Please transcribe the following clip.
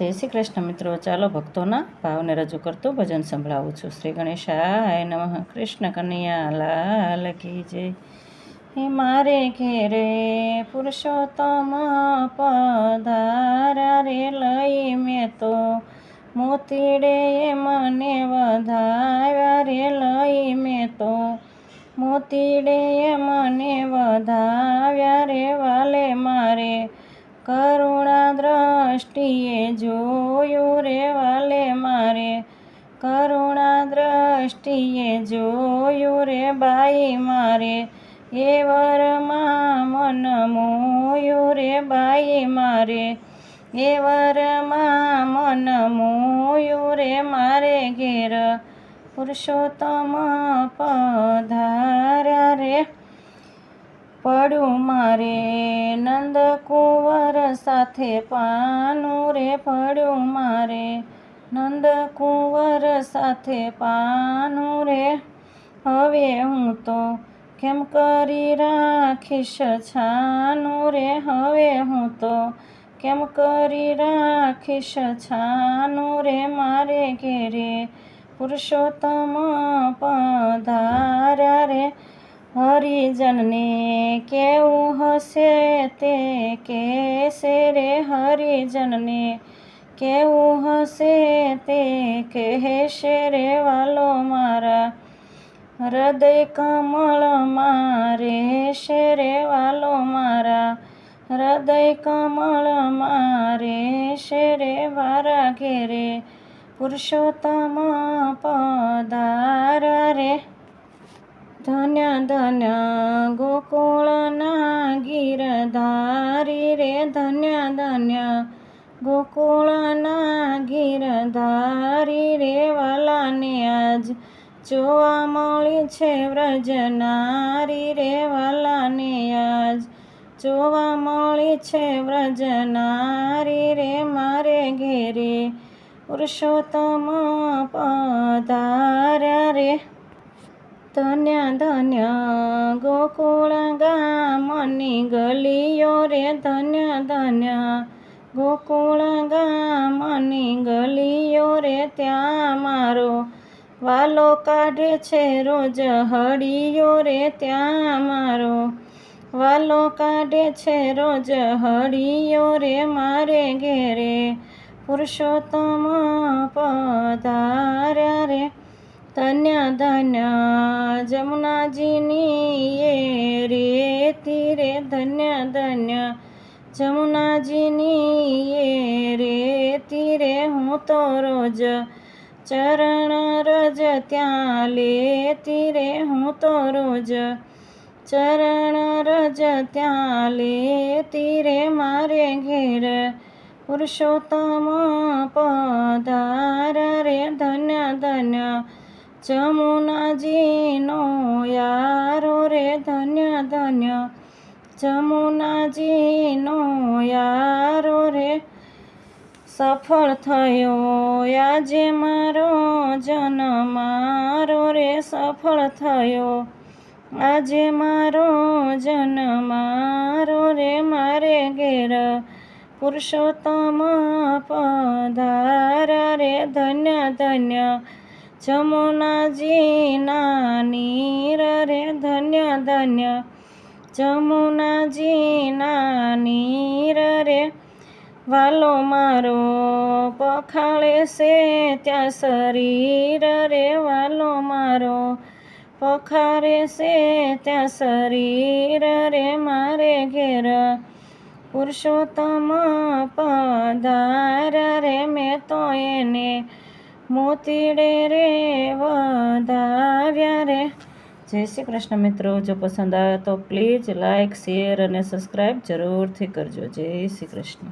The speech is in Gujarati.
જય શ્રી કૃષ્ણ મિત્રો. ચાલો ભક્તોના ભાવને રજૂ કરતું ભજન સંભળાવું છું. શ્રી ગણેશાય નમઃ. કૃષ્ણ કનૈયા, લાલ કી જય. હે મારે ઘેરે પુરુષોત્તમ પધારા રે લઈ મેં તો મોતીડે મને વધાવ્યા રે લઈ મેં તો મોતીડે મને વધાવ્યા રે વાલે મારે કરુણા દ્રષ્ટિએ જોયું રે વાલે મારે. કરુણા દ્રષ્ટિએ જોયું રે બાઈ મારે. એ વરમાં મન મોયું રે બાઈ મારે. એ વરમાં મન મોયું રે મારે ઘેર. પુરુષોત્તમ પધાર્યા રે. પડ્યું મારે નંદ કુંવર સાથે પાનું રે પડ્યું મારે નંદ કુંવર સાથે પાનું રે. હવે હું તો કેમ કરી રાખીશ છાનું રે? હવે હું તો કેમ કરી રાખીશ છાનું રે? મારે ઘેરે પુરુષોત્તમ પધાર્યા રે. હરિજનને કેવું હશે તે કહેશે રે હરિજનને? કેવું હશે તે કહેશે રે વાલો મારા? હૃદય કમળમાં રહેશે રે વાલો મારા? હૃદય કમળમાં રહેશે રે વારા ઘેરે? પુરુષોત્તમ પધારા ધન્ય ગોકુળના ગીરધારી રે ધન્ય ધન્ય ગોકુળના ગીરધારી રે વાલાને આજ જોવા મળી છે વ્રજનારી રે વાલાને આજ જોવા મળી છે વ્રજનારી રે મારે ઘેરે પુરુષોત્તમ પધાર રે ધન્ય ધન્ય, ગોકુળ ગામની ગલીઓ રે. ધન્ય ધન્ય, ગોકુળ ગામની ગલીઓ રે. ત્યાં મારો વાલો કાઢે છે રોજ હળીઓ રે. ત્યાં મારો વાલો કાઢે છે રોજ હળીઓ રે. મારે ઘેરે પુરુષોત્તમ પધાર્યા રે ધન્યા ધન્ય જમુનાજીની એ રેતી રે ધન્ય ધન્ય જમુનાજીની એ રેતી રે હું તો રોજ ચરણ રજ ત્યાં લેતી રે હું તો રોજ ચરણ રજ ત્યાં લેતી રે મારે ઘેર પુરુષોત્તમ પધાર રે ધન્ય ધન્ય જમુનાજીનો યારો રે ધન્ય ધન્ય. જમુનાજીનો યારો રે સફળ થયો. આજે મારો જન્મારો રે સફળ થયો. આજે મારો જન્મારો રે મારે ઘેર. પુરુષોત્તમ પધાર રે ધન્ય ધન્ય. જમુનાજીના નીર રે ધન્ય ધન્ય. જમુનાજીના નીર રે વાલો મારો પખાળે છે ત્યાં શરીર રે વાલો મારો પખારે છે ત્યાં શરીર રે મારે ઘેર. પુરુષોત્તમ પધાર રે મેં તો એને મોતીડે રે વધાવ્યા રે. જય શ્રી કૃષ્ણ મિત્રો, જો પસંદ આવે તો પ્લીઝ લાઇક શેર અને સબસ્ક્રાઈબ જરૂરથી કરજો. જય શ્રી કૃષ્ણ.